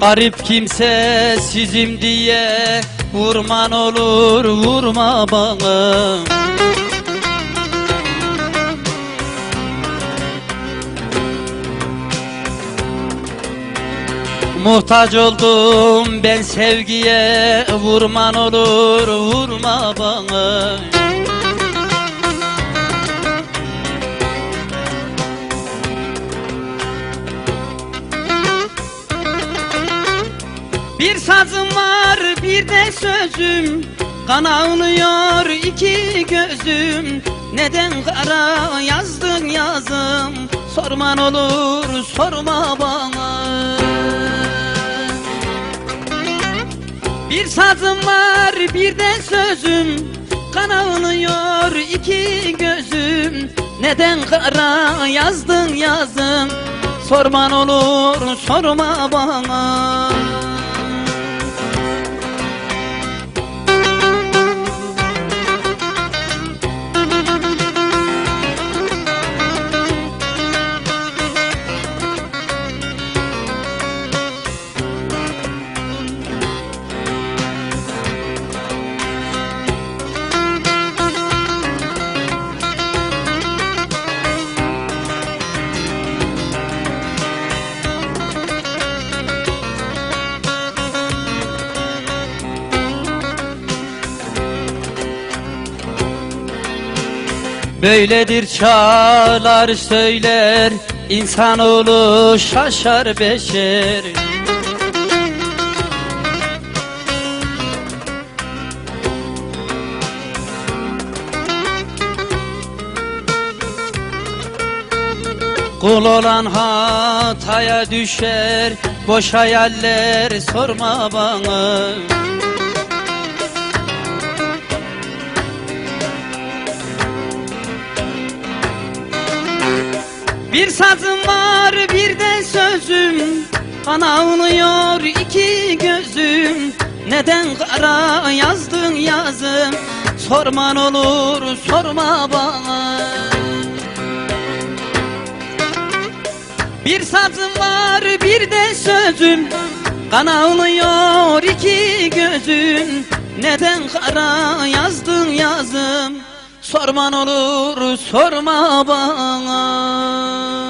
Garip kimse sizim diye Vurman olur vurma bana Muhtaç oldum ben sevgiye Vurman olur vurma bana Bir sazım var bir de sözüm. Kan ağlıyor iki gözüm. Neden kara yazdın yazım? Sorman olur sorma bana. Bir sazım var bir de sözüm. Kan ağlıyor iki gözüm. Neden kara yazdın yazım? Sorman olur sorma bana Böyledir çağlar söyler insanoğlu şaşar beşer. Kul olan hataya düşer Boş hayaller sorma bana Bir sazım var bir de sözüm. Kan ağlıyor iki gözüm. Neden kara yazdın yazım? Sorman olur sorma bana. Bir sazım var bir de sözüm. Kan ağlıyor iki gözüm. Neden kara yazım Sorman olur sorma bana